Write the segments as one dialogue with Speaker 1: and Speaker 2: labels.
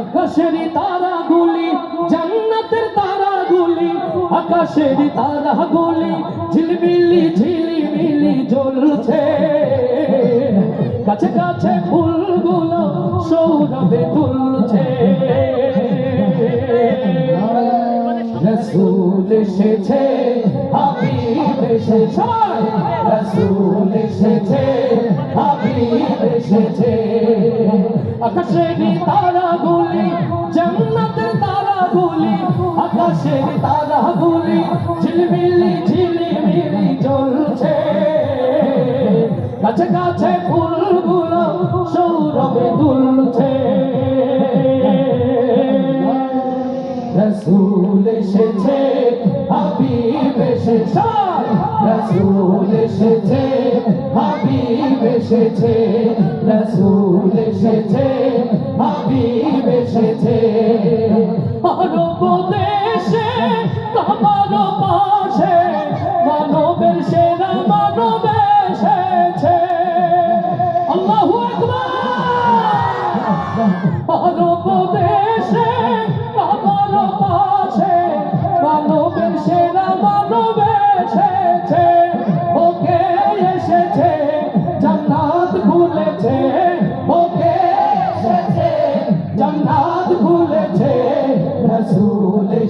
Speaker 1: আকাশের তারাগুলি, জান্নাতের তারাগুলি আকাশের তারাগুলি, ঝিলমিলি, ঝিলিমিলি জ্বলছে। কাছে কাছে ফুলগুলো সৌরভে তুলছে। রসুল এসেছে, হাবিব এসেছে রসুল এসেছে, হাবিব এসেছে। আকাশের তারাগুলি জান্নাতের তারাগুলি আকাশের তারাগুলি, ঝিলমিলি, ঝিলিমিলি জ্বলছে। কাছে কাছে ফুলগুলো সৌরভে দুলছে। রসুল এসেছে, হাবিব এসেছে, রসুল এসেছে, হাবিব এসেছে, রসুল এসেছে। হাবিব এসেছে। আরব দেশে কাবার পাশে মানবের সেরা মানব এসেছে। আল্লাহু আকবার! আরব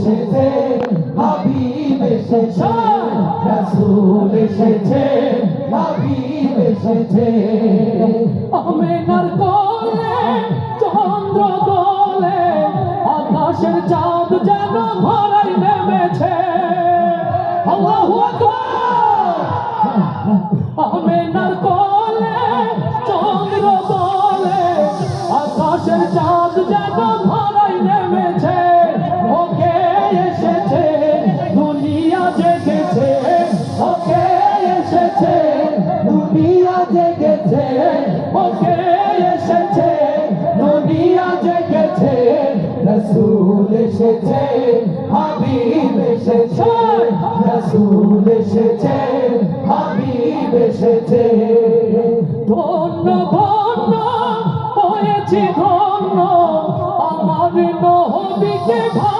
Speaker 1: এসেছে হাবিব এসেছে রাসূল এসেছে হাবিব এসেছে। আমেনার কোলে ওকে এসেছে এসেছে হাবিব ধন্য ধন্য হয়েছি ধন্য আমার নবীকে ভালোবেসে